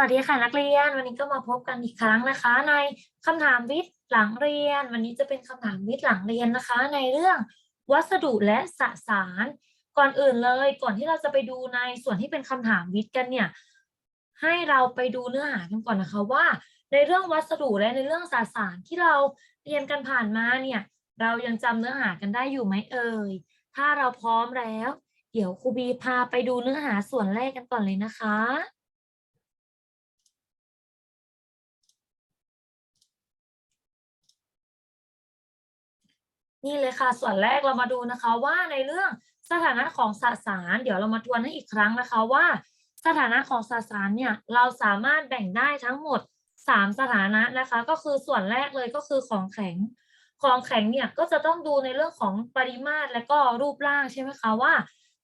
วัสดีค่ะนักเรียนวันนี้ก็มาพบกันอีกครั้งนะคะ ในคำถามวิทย์หลังเรียน วันนี้จะเป็นคำถามวิทย์หลังเรียนนะคะ ในเรื่องวัสดุและสสาร ก่อนอื่นเลย ก่อนที่เราจะไปดูในส่วนที่เป็นคำถามวิทย์กันเนี่ยให้เราไปดูเนื้อหากันก่อนนะคะว่า ในเรื่องวัสดุและในเรื่องสสารที่เราเรียนกันผ่านมาเนี่ยเรายังจำเนื้อหากันได้อยู่ไหมเอ่ยถ้าเราพร้อมแล้ว เดี๋ยวครูบีพาไปดูเนื้อหาส่วนแรกกันก่อนเลยนะคะ นี่เลยค่ะ ส่วนแรกเรามาดูนะคะว่าในเรื่องสถานะของสสาร เดี๋ยวเรามาทวนให้อีกครั้งนะคะว่า สถานะของสสารเนี่ยเราสามารถแบ่งได้ทั้งหมด 3 สถานะนะคะ ก็คือส่วนแรกเลยก็คือของแข็ง ของแข็งเนี่ยก็จะต้องดูในเรื่องของปริมาตรและก็รูปร่างใช่ไหมคะว่า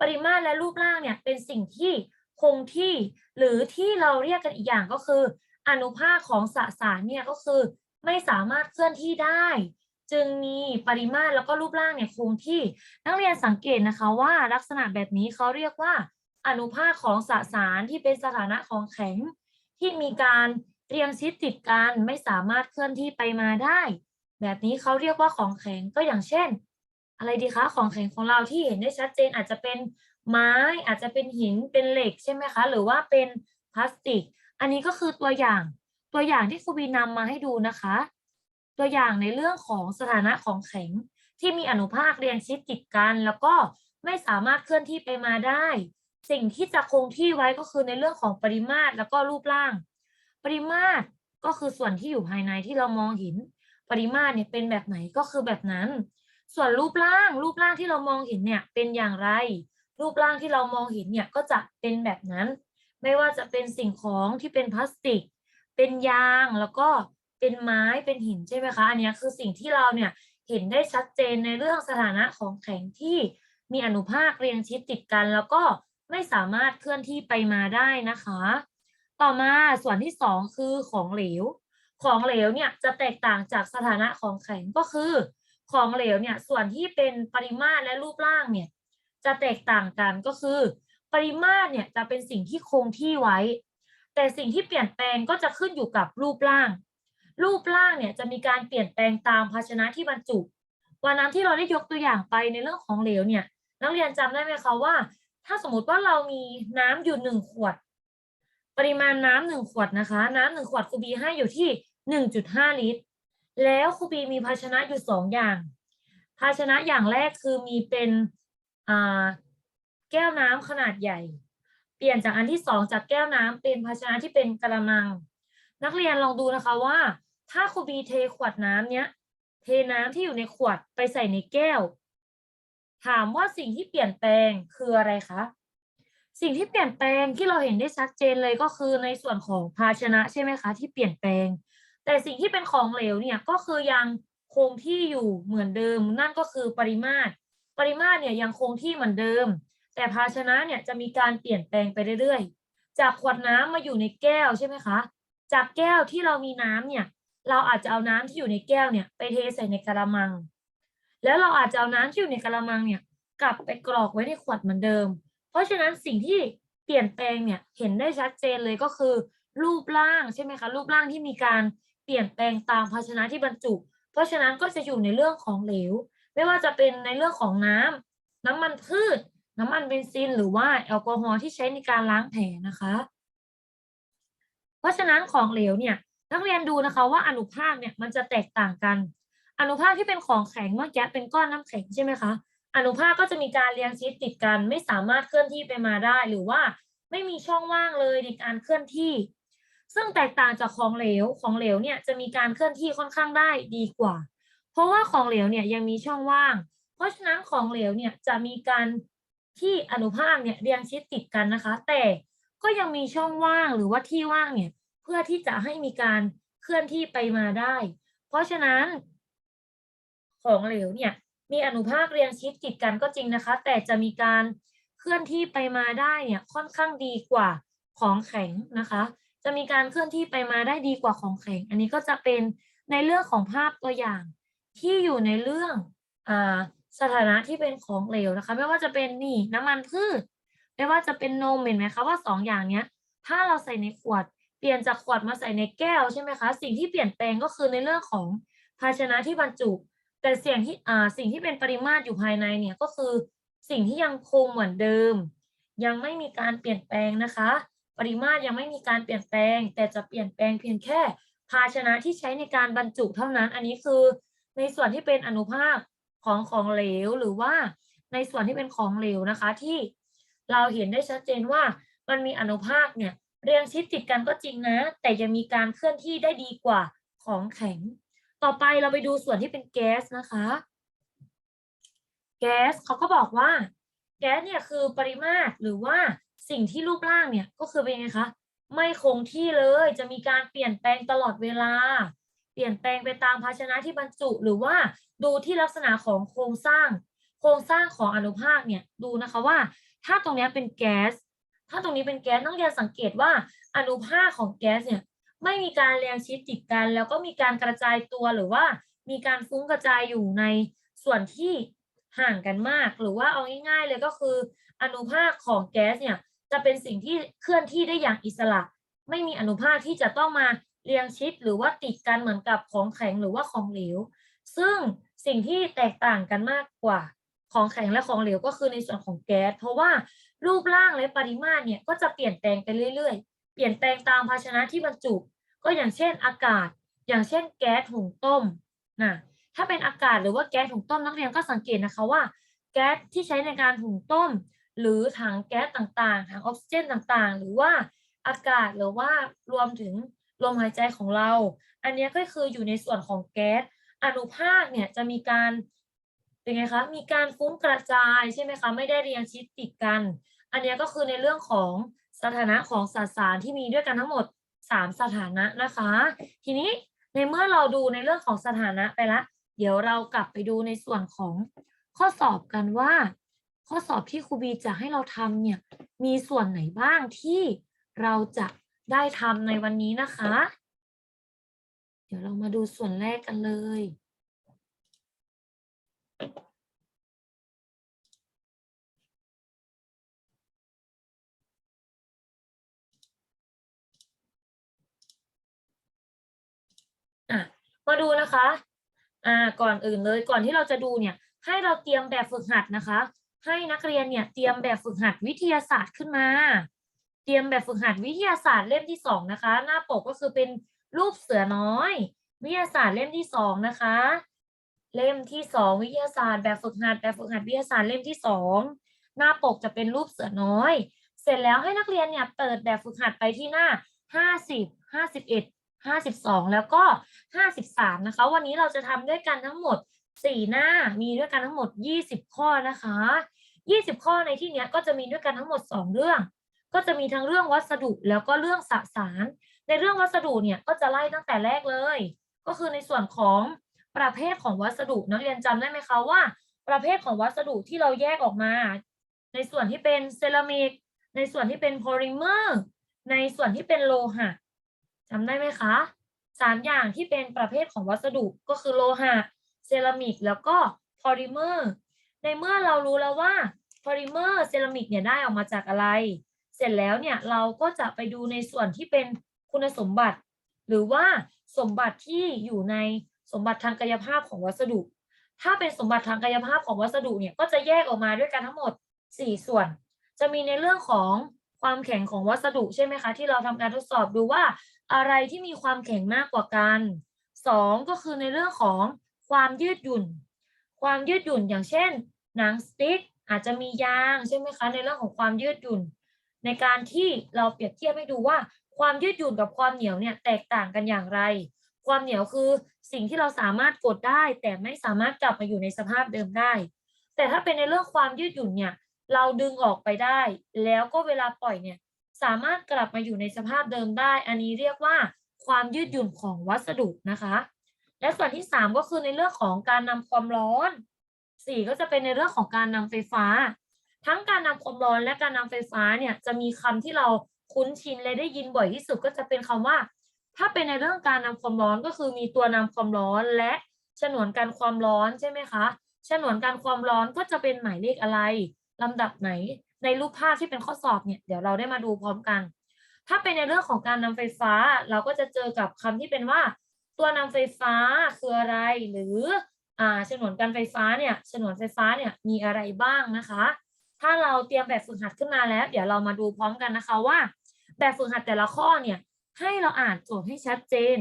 ปริมาตรและรูปร่างเนี่ยเป็นสิ่งที่คงที่ หรือที่เราเรียกกันอีกอย่างก็คือ อนุภาคของสสารเนี่ยก็คือไม่สามารถเคลื่อนที่ได้ จึงมีปริมาตรแล้วก็รูปร่างเนี่ยคงที่นักเรียนสังเกตนะคะว่าลักษณะแบบนี้เขาเรียกว่า อนุภาคของสสารที่เป็นสถานะของแข็ง ที่มีการเรียงชิดติดกันไม่สามารถเคลื่อนที่ไปมาได้ แบบนี้เขาเรียกว่าของแข็งก็อย่างเช่น อะไรดีคะของแข็งของเราที่เห็นได้ชัดเจนอาจจะเป็นไม้อาจจะเป็นหินเป็นเหล็กใช่ไหมคะ หรือว่าเป็นพลาสติก อันนี้ก็คือตัวอย่างตัวอย่างที่ครูบีนำมาให้ดูนะคะ ตัวอย่างในเรื่องของสถานะของแข็งที่มีอนุภาคเรียงชิดติดกัน แล้วก็ไม่สามารถเคลื่อนที่ไปมาได้ สิ่งที่จะคงที่ไว้ก็คือในเรื่องของปริมาตรแล้วก็รูปร่าง ปริมาตรก็คือส่วนที่อยู่ภายในที่เรามองเห็น ปริมาตรเนี่ยเป็นแบบไหนก็คือแบบนั้น ส่วนรูปร่าง รูปร่างที่เรามองเห็นเนี่ยเป็นอย่างไร รูปร่างที่เรามองเห็นเนี่ยก็จะเป็นแบบนั้น ไม่ว่าจะเป็นสิ่งของที่เป็นพลาสติก เป็นยางแล้วก็ เป็นไม้เป็นหินใช่ไหมคะอันนี้คือสิ่งที่เราเนี่ยเห็นได้ชัดเจนในเรื่องสถานะของแข็งที่มีอนุภาคเรียงชิดติดกัน แล้วก็ไม่สามารถเคลื่อนที่ไปมาได้นะคะ ต่อมาส่วนที่สองคือของเหลว ของเหลวเนี่ยจะแตกต่างจากสถานะของแข็งก็คือ ของเหลวเนี่ยส่วนที่เป็นปริมาตรและรูปร่างเนี่ยจะแตกต่างกันก็คือ ปริมาตรเนี่ยจะเป็นสิ่งที่คงที่ไว้ แต่สิ่งที่เปลี่ยนแปลงก็จะขึ้นอยู่กับรูปร่าง รูปร่างเนี่ยจะมีการเปลี่ยนแปลงตามภาชนะที่บรรจุ วันนั้นที่เราได้ยกตัวอย่างไปในเรื่องของเหลวเนี่ยนักเรียนจำได้ไหมคะว่า ถ้าสมมติว่าเรามีน้ำอยู่หนึ่งขวด ปริมาณน้ำหนึ่งขวดนะคะ น้ำหนึ่งขวดครูบีให้อยู่ที่หนึ่งจุดห้าลิตร แล้วครูบีมีภาชนะอยู่สองอย่าง ภาชนะอย่างแรกคือมีเป็นแก้วน้ำขนาดใหญ่ เปลี่ยนจากอันที่สองจากแก้วน้ำเป็นภาชนะที่เป็นกระมัง นักเรียนลองดูนะคะว่า ถ้าครูบีเทขวดน้ำเนี้ย เทน้ำที่อยู่ในขวดไปใส่ในแก้ว ถามว่าสิ่งที่เปลี่ยนแปลงคืออะไรคะ สิ่งที่เปลี่ยนแปลงที่เราเห็นได้ชัดเจนเลยก็คือในส่วนของภาชนะใช่ไหมคะ ที่เปลี่ยนแปลง แต่สิ่งที่เป็นของเหลวเนี่ยก็คือยังคงที่อยู่เหมือนเดิม นั่นก็คือปริมาตร ปริมาตรเนี่ยยังคงที่เหมือนเดิม แต่ภาชนะเนี่ยจะมีการเปลี่ยนแปลงไปเรื่อยๆ จากขวดน้ำมาอยู่ในแก้วใช่ไหมคะ จากแก้วที่เรามีน้ำเนี่ย เราอาจจะเอาน้ำที่อยู่ในแก้วเนี่ยไปเทใส่ในกระมัง แล้วเราอาจจะเอาน้ำที่อยู่ในกระมังเนี่ยกลับไปกรอกไว้ในขวดเหมือนเดิม เพราะฉะนั้นสิ่งที่เปลี่ยนแปลงเนี่ยเห็นได้ชัดเจนเลยก็คือ รูปร่างใช่ไหมคะรูปร่างที่มีการเปลี่ยนแปลงตามภาชนะที่บรรจุ เพราะฉะนั้นก็จะอยู่ในเรื่องของเหลว ไม่ว่าจะเป็นในเรื่องของน้ำน้ำมันพืช น้ำมันเบนซิน หรือว่าแอลกอฮอล์ที่ใช้ในการล้างแผลนะคะ เพราะฉะนั้นของเหลวเนี่ย นักเรียนดูนะคะว่าอนุภาคเนี่ยมันจะแตกต่างกัน อนุภาคที่เป็นของแข็งเมื่อกี้เป็นก้อนน้ำแข็งใช่ไหมคะอนุภาคก็จะมีการเรียงชิดติดกัน ไม่สามารถเคลื่อนที่ไปมาได้ หรือว่าไม่มีช่องว่างเลยในการเคลื่อนที่ ซึ่งแตกต่างจากของเหลวของเหลวเนี่ยจะมีการเคลื่อนที่ค่อนข้างได้ดีกว่า เพราะว่าของเหลวเนี่ยยังมีช่องว่าง เพราะฉะนั้นของเหลวเนี่ยจะมีการที่อนุภาคเนี่ยเรียงชิดติดกันนะคะ แต่ก็ยังมีช่องว่างหรือว่าที่ว่างเนี่ย พื่อที่จะให้มีการเคลื่อนที่ไปมาได้ เพราะฉะนั้น ของเหลวเนี่ยมีอนุภาคเรียงชิดติดกันก็จริงนะคะ แต่จะมีการเคลื่อนที่ไปมาได้เนี่ยค่อนข้างดีกว่าของแข็งนะคะ จะมีการเคลื่อนที่ไปมาได้ดีกว่าของแข็ง อันนี้ก็จะเป็นในเรื่องของภาพตัวอย่าง ที่อยู่ในเรื่องอสถานะที่เป็นของเหลวนะคะ ไม่ว่าจะเป็นนี่น้ำมันพืช ไม่ว่าจะเป็นนมเห็นไหมคะว่าสองอย่างเนี้ย ถ้าเราใส่ในขวด เปลี่ยนจากขวดมาใส่ในแก้วใช่ไหมคะ สิ่งที่เปลี่ยนแปลงก็คือในเรื่องของภาชนะที่บรรจุ แต่เสียงที่อ่าสิ่งที่เป็นปริมาตรอยู่ภายในเนี่ยก็คือสิ่งที่ยังคงเหมือนเดิม ยังไม่มีการเปลี่ยนแปลงนะคะ ปริมาตรยังไม่มีการเปลี่ยนแปลง แต่จะเปลี่ยนแปลงเพียงแค่ภาชนะที่ใช้ในการบรรจุเท่านั้น อันนี้คือในส่วนที่เป็นอนุภาคของของเหลวหรือว่าในส่วนที่เป็นของเหลวนะคะที่เราเห็นได้ชัดเจนว่ามันมีอนุภาคเนี่ย เรียงชิดติดกันก็จริงนะ แต่ยังมีการเคลื่อนที่ได้ดีกว่าของแข็ง ต่อไปเราไปดูส่วนที่เป็นแก๊สนะคะ แก๊สเขาก็บอกว่า แก๊สเนี่ยคือปริมาตรหรือว่าสิ่งที่รูปร่างเนี่ยก็คือเป็นไงคะไม่คงที่เลยจะมีการเปลี่ยนแปลงตลอดเวลา เปลี่ยนแปลงไปตามภาชนะที่บรรจุ หรือว่าดูที่ลักษณะของโครงสร้าง โครงสร้างของอนุภาคเนี่ยดูนะคะว่า ถ้าตรงเนี้ยเป็นแก๊ส ถ้าตรงนี้เป็นแก๊สต้องเรียนสังเกตว่าอนุภาคของแก๊สเนี่ยไม่มีการเรียงชิดติดกัน แล้วก็มีการกระจายตัวหรือว่ามีการฟุ้งกระจายอยู่ในส่วนที่ห่างกันมาก หรือว่าเอาง่ายๆเลยก็คือ อนุภาคของแก๊สเนี่ยจะเป็นสิ่งที่เคลื่อนที่ได้อย่างอิสระ ไม่มีอนุภาคที่จะต้องมาเรียงชิดหรือว่าติดกันเหมือนกับของแข็งหรือว่าของเหลว ซึ่งสิ่งที่แตกต่างกันมากกว่า ของแข็งและของเหลวก็คือในส่วนของแก๊ส เพราะว่ารูปร่างและปริมาตรเนี่ยก็จะเปลี่ยนแปลงไปเรื่อยๆ เปลี่ยนแปลงตามภาชนะที่บรรจุ ก็อย่างเช่นอากาศ อย่างเช่นแก๊สหุงต้มนะถ้าเป็นอากาศหรือว่าแก๊สหุงต้มนักเรียนก็สังเกตนะคะว่า แก๊สที่ใช้ในการหุงต้ม หรือถังแก๊สต่างๆถังออกซิเจนต่างๆ หรือว่าอากาศหรือว่ารวมถึงลมหายใจของเรา อันนี้ก็คืออยู่ในส่วนของแก๊สอนุภาคเนี่ยจะมีการ เป็นไงคะมีการฟุ้งกระจายใช่ไหมคะไม่ได้เรียงชิดติดกัน อันนี้ก็คือในเรื่องของสถานะของสสารที่มีด้วยกันทั้งหมด 3 สถานะนะคะ ทีนี้ในเมื่อเราดูในเรื่องของสถานะไปละเดี๋ยวเรากลับไปดูในส่วนของข้อสอบกันว่า ข้อสอบที่ครูบีจะให้เราทำเนี่ยมีส่วนไหนบ้างที่เราจะได้ทำในวันนี้นะคะ เดี๋ยวเรามาดูส่วนแรกกันเลย มาดูนะคะอ่าก่อนอื่นเลยก่อนที่เราจะดูเนี่ย ให้เราเตรียมแบบฝึกหัดนะคะ ให้นักเรียนเนี่ยเตรียมแบบฝึกหัดวิทยาศาสตร์ขึ้นมา เตรียมแบบฝึกหัดวิทยาศาสตร์เล่มที่สองนะคะ หน้าปกก็คือเป็นรูปเสือน้อย วิทยาศาสตร์เล่มที่สองนะคะ เล่มที่สองวิทยาศาสตร์แบบฝึกหัดแบบฝึกหัดวิทยาศาสตร์เล่มที่สองหน้าปกจะเป็นรูปเสือน้อย เสร็จแล้วให้นักเรียนเนี่ยเปิดแบบฝึกหัดไปที่หน้าห้า สิบห้าสิบสองแล้วก็ห้าสิบสามนะคะ วันนี้เราจะทำด้วยกันทั้งหมดสี่หน้ามีด้วยกันทั้งหมดยี่สิบข้อนะคะยี่สิบข้อในที่นี้ก็จะมีด้วยกันทั้งหมดสองเรื่อง ก็จะมีทั้งเรื่องวัสดุแล้วก็เรื่องสสาร ในเรื่องวัสดุเนี่ยก็จะไล่ตั้งแต่แรกเลย ก็คือในส่วนของประเภทของวัสดุนักเรียนจำได้ไหมคะว่า ประเภทของวัสดุที่เราแยกออกมา ในส่วนที่เป็นเซรามิกในส่วนที่เป็นโพลิเมอร์ในส่วนที่เป็นโลหะ จำได้ไหมคะสามอย่างที่เป็นประเภทของวัสดุก็คือโลหะ เซรามิก แล้วก็โพลิเมอร์ ในเมื่อเรารู้แล้วว่าโพลิเมอร์ เซรามิกเนี่ยได้ออกมาจากอะไร เสร็จแล้วเนี่ยเราก็จะไปดูในส่วนที่เป็นคุณสมบัติ หรือว่าสมบัติที่อยู่ในสมบัติทางกายภาพของวัสดุ ถ้าเป็นสมบัติทางกายภาพของวัสดุเนี่ยก็จะแยกออกมาด้วยกันทั้งหมด 4 ส่วน จะมีในเรื่องของความแข็งของวัสดุใช่ไหมคะที่เราทำการทดสอบดูว่า อะไรที่มีความแข็งมากกว่ากันสองก็คือในเรื่องของความยืดหยุ่น ความยืดหยุ่นอย่างเช่น หนังสติ๊กอาจจะมียางใช่ไหมคะในเรื่องของความยืดหยุ่น ในการที่เราเปรียบเทียบให้ดูว่า ความยืดหยุ่นกับความเหนียวเนี่ยแตกต่างกันอย่างไร ความเหนียวคือสิ่งที่เราสามารถกดได้ แต่ไม่สามารถกลับมาอยู่ในสภาพเดิมได้ แต่ถ้าเป็นในเรื่องความยืดหยุ่นเนี่ยเราดึงออกไปได้ แล้วก็เวลาปล่อยเนี่ย สามารถกลับมาอยู่ในสภาพเดิมได้ อันนี้เรียกว่าความยืดหยุ่นของวัสดุนะคะ และส่วนที่สามก็คือในเรื่องของการนำความร้อนสี่ก็จะเป็นในเรื่องของการนำไฟฟ้า ทั้งการนำความร้อนและการนำไฟฟ้าเนี่ยจะมีคำที่เราคุ้นชินและได้ยินบ่อยที่สุดก็จะเป็นคำว่า ถ้าเป็นในเรื่องการนำความร้อนก็คือมีตัวนำความร้อนและฉนวนการความร้อนใช่ไหมคะฉนวนการความร้อนก็จะเป็นหมายเลขอะไรลำดับไหน ในรูปภาพที่เป็นข้อสอบเนี่ยเดี๋ยวเราได้มาดูพร้อมกัน ถ้าเป็นในเรื่องของการนำไฟฟ้า เราก็จะเจอกับคำที่เป็นว่า ตัวนำไฟฟ้าคืออะไร หรืออ่าฉนวนการไฟฟ้าเนี่ยฉนวนไฟฟ้าเนี่ยมีอะไรบ้างนะคะ ถ้าเราเตรียมแบบฝึกหัดขึ้นมาแล้ว เดี๋ยวเรามาดูพร้อมกันนะคะว่า แบบฝึกหัดแต่ละข้อเนี่ยให้เราอ่านโจทย์ให้ชัดเจน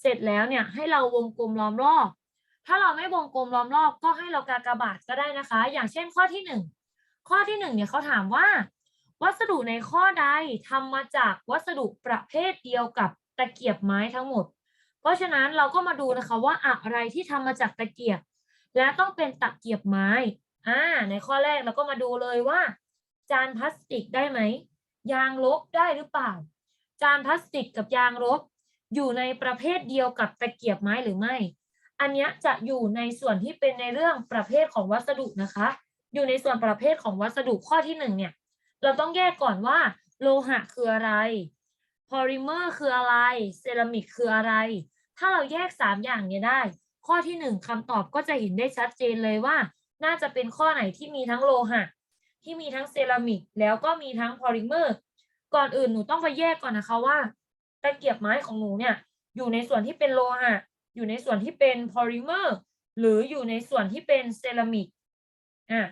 เสร็จแล้วเนี่ยให้เราวงกลมล้อมรอบถ้าเราไม่วงกลมล้อมรอบก็ให้เรากากบาทก็ได้นะคะ อย่างเช่นข้อที่หนึ่ง ข้อที่หนึ่งเนี่ยเขาถามว่า วัสดุในข้อใดทำมาจากวัสดุประเภทเดียวกับตะเกียบไม้ทั้งหมด เพราะฉะนั้นเราก็มาดูนะคะว่าอะไรที่ทำมาจากตะเกียบ และต้องเป็นตะเกียบไม้อ่าในข้อแรกเราก็มาดูเลยว่า จานพลาสติกได้ไหมยางลบได้หรือเปล่า จานพลาสติกกับยางลบอยู่ในประเภทเดียวกับตะเกียบไม้หรือไม่ อันนี้จะอยู่ในส่วนที่เป็นในเรื่องประเภทของวัสดุนะคะ อยู่ในส่วนประเภทของวัสดุข้อที่หนึ่งเนี่ย เราต้องแยกก่อนว่า โลหะคืออะไร พอลิเมอร์คืออะไร เซรามิกคืออะไร ถ้าเราแยกสามอย่างเนี้ยได้ ข้อที่หนึ่งคำตอบก็จะเห็นได้ชัดเจนเลยว่า น่าจะเป็นข้อไหนที่มีทั้งโลหะ ที่มีทั้งเซรามิก แล้วก็มีทั้งพอลิเมอร์ ก่อนอื่นหนูต้องไปแยกก่อนนะคะว่าตะเกียบไม้ของหนูเนี่ย อยู่ในส่วนที่เป็นโลหะ อยู่ในส่วนที่เป็นพอลิเมอร์ หรืออยู่ในส่วนที่เป็นเซรามิก อะ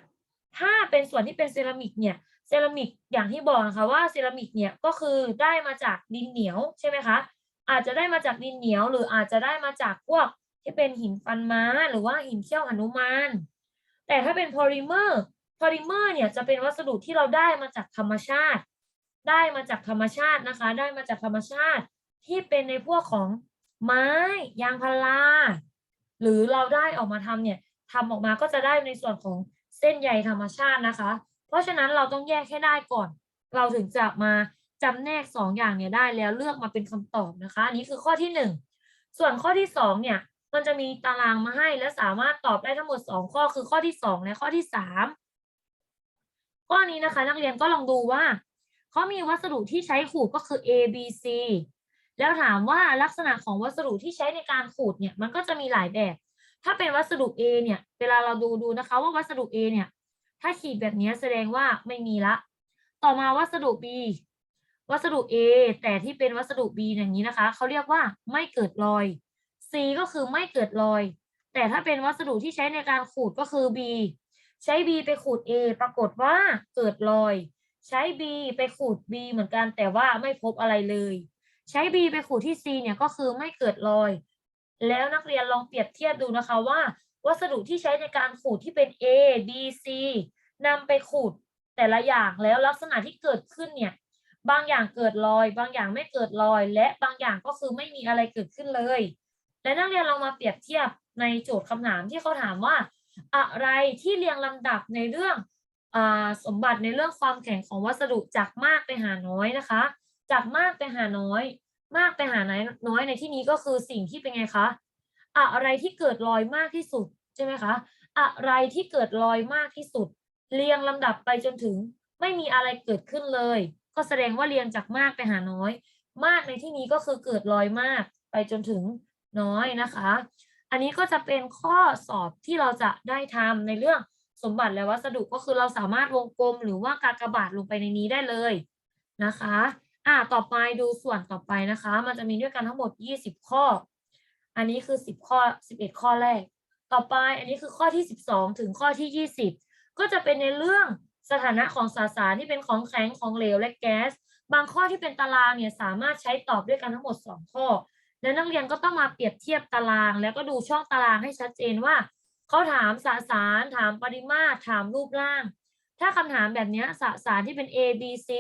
ถ้าเป็นส่วนที่เป็นเซรามิกเนี่ยเซรามิกอย่างที่บอกนะคะว่าเซรามิกเนี่ยก็คือได้มาจากดินเหนียวใช่ไหมคะอาจจะได้มาจากดินเหนียว หรืออาจจะได้มาจากพวกที่เป็นหินฟันม้า หรือว่าหินเขี้ยวหนุมาน แต่ถ้าเป็นพอลิเมอร์พอลิเมอร์เนี่ยจะเป็นวัสดุที่เราได้มาจากธรรมชาติ ได้มาจากธรรมชาตินะคะ ได้มาจากธรรมชาติที่เป็นในพวกของไม้ยางพาราหรือเราได้ออกมาทำเนี่ยทำออกมาก็จะได้ในส่วนของ เส้นใยธรรมชาตินะคะ เพราะฉะนั้นเราต้องแยกให้ได้ก่อน เราถึงจะมาจำแนกสองอย่างเนี่ยได้แล้วเลือกมาเป็นคำตอบนะคะอันนี้คือข้อที่หนึ่งส่วนข้อที่สองเนี่ยมันจะมีตารางมาให้และสามารถตอบได้ทั้งหมดสองข้อคือข้อที่สองและข้อที่สามข้อนี้นะคะ นักเรียนก็ลองดูว่าเขามีวัสดุที่ใช้ขูดก็คือ A B C แล้วถามว่าลักษณะของวัสดุที่ใช้ในการขูดเนี่ยมันก็จะมีหลายแบบ ถ้าเป็นวัสดุ A เนี่ย เวลาเราดูดูนะคะว่าวัสดุ A เนี่ย ถ้าขีดแบบนี้แสดงว่าไม่มีละ ต่อมาวัสดุ B วัสดุ A แต่ที่เป็นวัสดุ B อย่างนี้นะคะเขาเรียกว่าไม่เกิดรอย C ก็คือไม่เกิดรอย แต่ถ้าเป็นวัสดุที่ใช้ในการขูดก็คือ B ใช้ B ไปขูด A ปรากฏว่าเกิดรอย ใช้ B ไปขูด B เหมือนกันแต่ว่าไม่พบอะไรเลย ใช้ B ไปขูดที่ C เนี่ยก็คือไม่เกิดรอย แล้วนักเรียนลองเปรียบเทียบดูนะคะว่า วัสดุที่ใช้ในการขูดที่เป็น A B C นำไปขูดแต่ละอย่างแล้วลักษณะที่เกิดขึ้นเนี่ยบางอย่างเกิดรอย บางอย่างไม่เกิดรอย และบางอย่างก็คือไม่มีอะไรเกิดขึ้นเลย และนักเรียนลองมาเปรียบเทียบในโจทย์คำถามที่เขาถามว่า อะไรที่เรียงลำดับในเรื่องอสมบัติในเรื่องความแข็งของวัสดุจากมากไปหาน้อยนะคะ จากมากไปหาน้อย มากไปหาน้อยน้อยในที่นี้ก็คือสิ่งที่เป็นไงคะอะไรที่เกิดรอยมากที่สุดใช่ไหมคะอะไรที่เกิดรอยมากที่สุด เรียงลำดับไปจนถึง ไม่มีอะไรเกิดขึ้นเลย ก็แสดงว่าเรียงจากมากไปหาน้อย มากในที่นี้ก็คือเกิดรอยมากไปจนถึงน้อยนะคะ อันนี้ก็จะเป็นข้อสอบที่เราจะได้ทำในเรื่องสมบัติและวัสดุก็คือเราสามารถวงกลมหรือว่ากากบาทลงไปในนี้ได้เลยนะคะ อ่าต่อไปดูส่วนต่อไปนะคะ มันจะมีด้วยกันทั้งหมด 20 ข้อ อันนี้คือ 10 ข้อ 11 ข้อแรก ต่อไปอันนี้คือข้อที่ 12 ถึงข้อที่ 20 ก็จะเป็นในเรื่องสถานะของสสารที่เป็นของแข็งของเหลวและแก๊ส บางข้อที่เป็นตารางเนี่ยสามารถใช้ตอบด้วยกันทั้งหมด 2 ข้อ แล้วนักเรียนก็ต้องมาเปรียบเทียบตาราง แล้วก็ดูช่องตารางให้ชัดเจนว่าเขาถามสสาร ถามปริมาตรถามรูปร่าง ถ้าคำถามแบบเนี้ยสสารที่เป็น A B C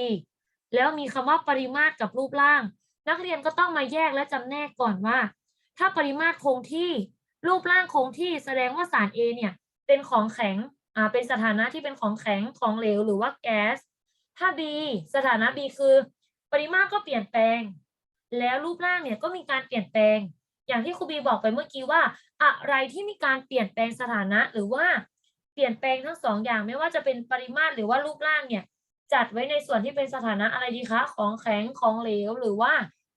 แล้วมีคำว่าปริมาตรกับรูปร่าง นักเรียนก็ต้องมาแยกและจำแนกก่อนว่า ถ้าปริมาตรคงที่รูปร่างคงที่แสดงว่าสาร A เนี่ยเป็นของแข็งอ่าเป็นสถานะที่เป็นของแข็งของเหลวหรือว่าแก๊สถ้า B สถานะ B คือ ปริมาตรก็เปลี่ยนแปลง แล้วรูปร่างเนี่ยก็มีการเปลี่ยนแปลง อย่างที่ครูบีบอกไปเมื่อกี้ว่า อะไรที่มีการเปลี่ยนแปลงสถานะหรือว่าเปลี่ยนแปลงทั้งสองอย่างไม่ว่าจะเป็นปริมาตรหรือว่ารูปร่างเนี่ย จัดไว้ในส่วนที่เป็นสถานะอะไรดีคะ ของแข็ง ของเหลว หรือว่า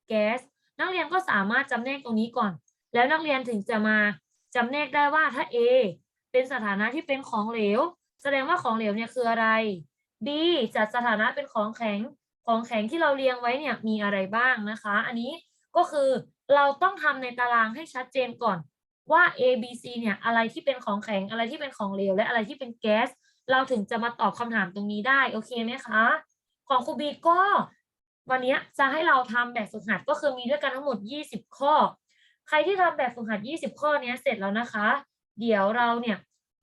แก๊ส นักเรียนก็สามารถจำแนกตรงนี้ก่อน แล้วนักเรียนถึงจะมาจำแนกได้ว่าถ้า A เป็นสถานะที่เป็นของเหลว แสดงว่าของเหลวเนี่ยคืออะไร B จัดสถานะเป็นของแข็ง ของแข็งที่เราเรียงไว้เนี่ยมีอะไรบ้างนะคะ อันนี้ก็คือเราต้องทำในตารางให้ชัดเจนก่อนว่า A B C เนี่ยอะไรที่เป็นของแข็งอะไรที่เป็นของเหลวและอะไรที่เป็นแก๊ส เราถึงจะมาตอบคำถามตรงนี้ได้โอเคไหมคะ ของครูบีก็ วันนี้จะให้เราทำแบบฝึกหัดก็คือมีด้วยกันทั้งหมด 20 ข้อ ใครที่ทำแบบฝึกหัด 20 ข้อเนี้ยเสร็จแล้วนะคะ เดี๋ยวเราเนี่ย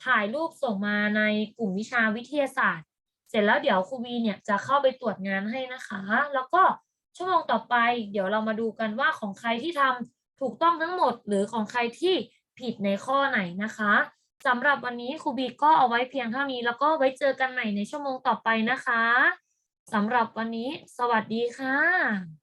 ถ่ายรูปส่งมาในกลุ่มวิชาวิทยาศาสตร์ เสร็จแล้วเดี๋ยวครูบีเนี่ยจะเข้าไปตรวจงานให้นะคะ แล้วก็ชั่วโมงต่อไป เดี๋ยวเรามาดูกันว่าของใครที่ทำถูกต้องทั้งหมด หรือของใครที่ผิดในข้อไหนนะคะ สำหรับวันนี้ครูบีก็เอาไว้เพียงเท่านี้ แล้วก็ไว้เจอกันใหม่ในชั่วโมงต่อไปนะคะสำหรับวันนี้ สวัสดีค่ะ